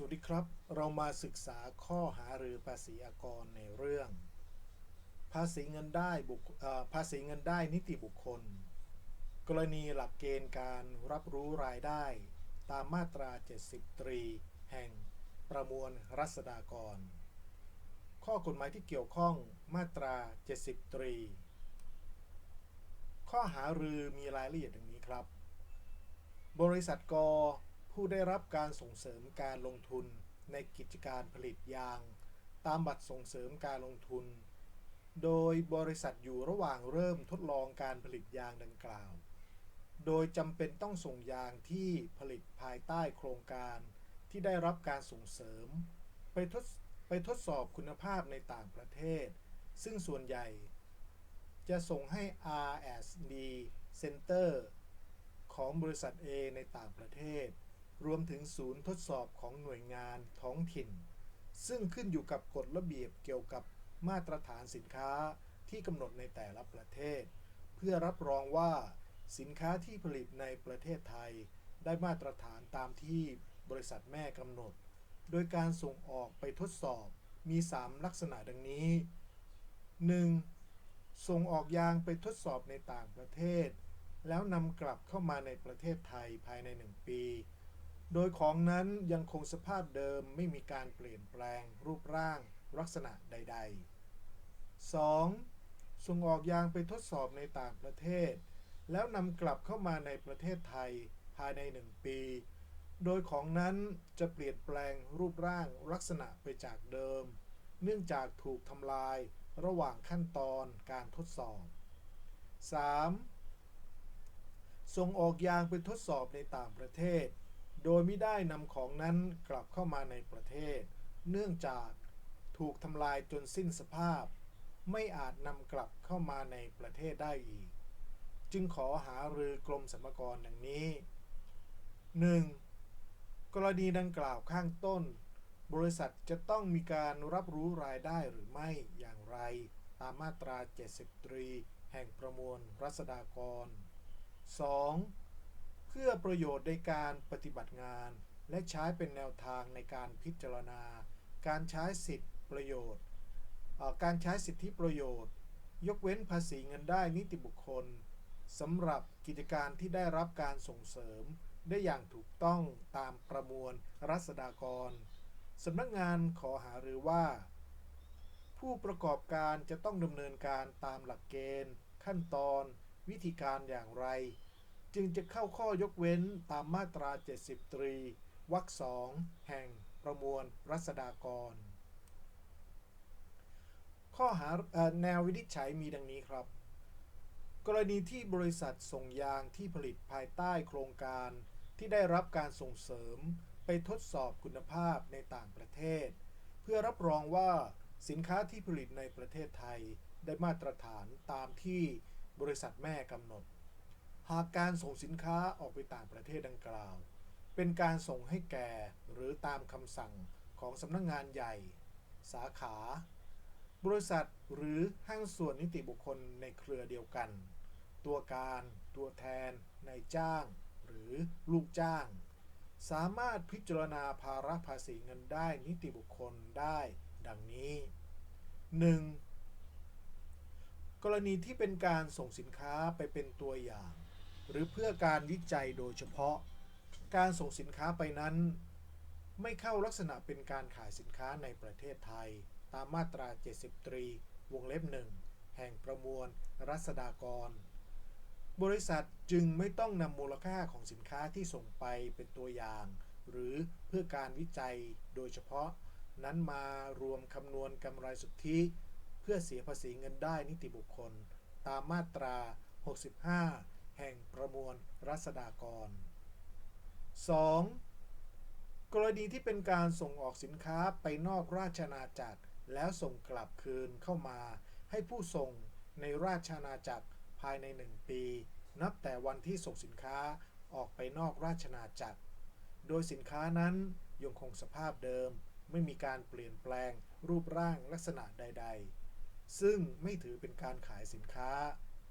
สวัสดีครับ เรามาศึกษาข้อหารือภาษีอากรในเรื่อง ภาษีเงินได้บุคภาษีเงินได้นิติบุคคล กรณีหลักเกณฑ์การรับรู้รายได้ ตามมาตรา 70 ตรี แห่งประมวลรัษฎากร ข้อกฎหมายที่เกี่ยวข้องมาตรา 70 ตรี ข้อหารือมีรายละเอียดดังนี้ครับ บริษัทก ผู้ได้รับการส่งเสริมการลงทุนในกิจการผลิตยาง ตามบัตรส่งเสริมการลงทุน โดยบริษัทอยู่ระหว่างเริ่มทดลองการผลิตยางดังกล่าว โดยจำเป็นต้องส่งยางที่ผลิตภายใต้โครงการที่ได้รับการส่งเสริม ไปทดไปทดสอบคุณภาพในต่างประเทศ ซึ่งส่วนใหญ่ จะส่งให้ RSD Center ของบริษัท A ในต่างประเทศ รวมถึงศูนย์ทดสอบของหน่วยงานท้องถิ่น ซึ่งขึ้นอยู่กับกฎระเบียบเกี่ยวกับมาตรฐานสินค้าที่กำหนดในแต่ละประเทศ เพื่อรับรองว่าสินค้าที่ผลิตในประเทศไทย ได้มาตรฐานตามที่บริษัทแม่กำหนด โดยการส่งออกไปทดสอบมี 3 ลักษณะดังนี้ 1. ส่งออกยางไปทดสอบในต่างประเทศ แล้วนำกลับเข้ามาในประเทศไทยภายใน 1 ปี โดยของนั้นยังคงสภาพเดิมไม่มีการเปลี่ยนแปลงรูปร่างลักษณะใด ๆ 2. ส่งออกยางไปทดสอบในต่างประเทศ แล้วนำกลับเข้ามาในประเทศไทยภายใน 1 ปี โดยของนั้นจะเปลี่ยนแปลงรูปร่างลักษณะไปจากเดิม เนื่องจากถูกทำลายระหว่างขั้นตอนการทดสอบ 3. ส่งออกยางไปทดสอบในต่างประเทศ โดยไม่ได้นำของนั้นกลับเข้ามาในประเทศ เนื่องจากถูกทำลายจนสิ้นสภาพ ไม่อาจนำกลับเข้ามาในประเทศได้อีก จึงขอหารือกรมสรรพากรดังนี้ 1. กรณีดังกล่าวข้างต้น บริษัทจะต้องมีการรับรู้รายได้หรือไม่อย่างไร ตามมาตรา70ตรีแห่งประมวลรัษฎากร 2. เพื่อประโยชน์ในการปฏิบัติงาน และใช้เป็นแนวทางในการพิจารณา การใช้สิทธิประโยชน์ การใช้สิทธิประโยชน์ ยกเว้นภาษีเงินได้นิติบุคคลสำหรับกิจการที่ได้รับการส่งเสริม ได้อย่างถูกต้องตามประมวลรัษฎากรสำนักงานขอหาหรือว่า ผู้ประกอบการจะต้องดำเนินการตามหลักเกณฑ์ ขั้นตอน วิธีการอย่างไร จึงจะเข้าข้อยกเว้นตามมาตรา 70 ตรีวรรคสองแห่งประมวลรัษฎากร ข้อหาแนววินิจฉัยมีดังนี้ครับ กรณีที่บริษัทส่งยางที่ผลิตภายใต้โครงการที่ได้รับการส่งเสริมไปทดสอบคุณภาพในต่างประเทศ เพื่อรับรองว่าสินค้าที่ผลิตในประเทศไทยได้มาตรฐานตามที่บริษัทแม่กำหนด หากการส่งสินค้าออกไปต่างประเทศดังกล่าว เป็นการส่งให้แก่หรือตามคำสั่งของสำนักงงานใหญ่ สาขา บริษัทหรือห้างส่วนนิติบุคคลในเครือเดียวกัน ตัวการ ตัวแทนนายจ้าง หรือลูกจ้าง สามารถพิจารณาภาระภาษีเงินได้นิติบุคคลได้ดังนี้ 1. กรณีที่เป็นการส่งสินค้าไปเป็นตัวอย่าง หรือเพื่อการวิจัยโดยเฉพาะ การส่งสินค้าไปนั้น ไม่เข้าลักษณะเป็นการขายสินค้าในประเทศไทย ตามมาตรา70ตรีวงเล็บหนึ่งแห่งประมวลรัษฎากร บริษัทจึงไม่ต้องนำมูลค่าของสินค้าที่ส่งไปเป็นตัวอย่าง หรือเพื่อการวิจัยโดยเฉพาะ นั้นมารวมคำนวณกำไรสุทธิเพื่อเสียภาษีเงินได้นิติบุคคล ตามมาตรา 65 แห่งประมวลรัษฎากร 2. กรณีที่เป็นการส่งออกสินค้าไปนอกราชอาณาจักร แล้วส่งกลับคืนเข้ามา ให้ผู้ส่งในราชอาณาจักรภายใน 1 ปี นับแต่วันที่ส่งสินค้าออกไปนอกราชอาณาจักร โดยสินค้านั้นยังคงสภาพเดิม ไม่มีการเปลี่ยนแปลงรูปร่างลักษณะใด ๆ ซึ่งไม่ถือเป็นการขายสินค้า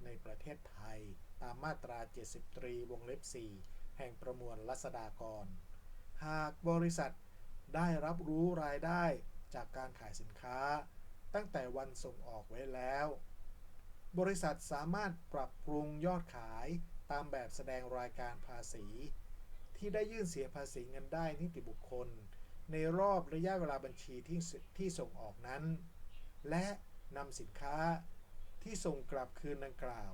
ในประเทศไทย ตามมาตรา70ตรีวงเล็บ 4 แห่งประมวลรัษฎากร หากบริษัทได้รับรู้รายได้จากการขายสินค้า ตั้งแต่วันส่งออกไว้แล้ว บริษัทสามารถปรับปรุงยอดขายตามแบบแสดงรายการภาษี ที่ได้ยื่นเสียภาษีเงินได้นิติบุคคล ในรอบระยะเวลาบัญชีที่ที่ส่งออกนั้น และนำสินค้าที่ส่งกลับคืนดังกล่าว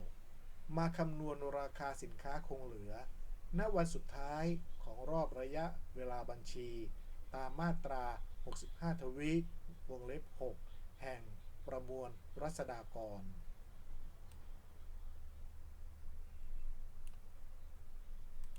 มาคำนวณราคาสินค้าคงเหลือ ณ วันสุดท้ายของรอบระยะเวลาบัญชี ตามมาตรา 65 ทวีวงเล็บ 6 แห่งประมวลรัษฎากร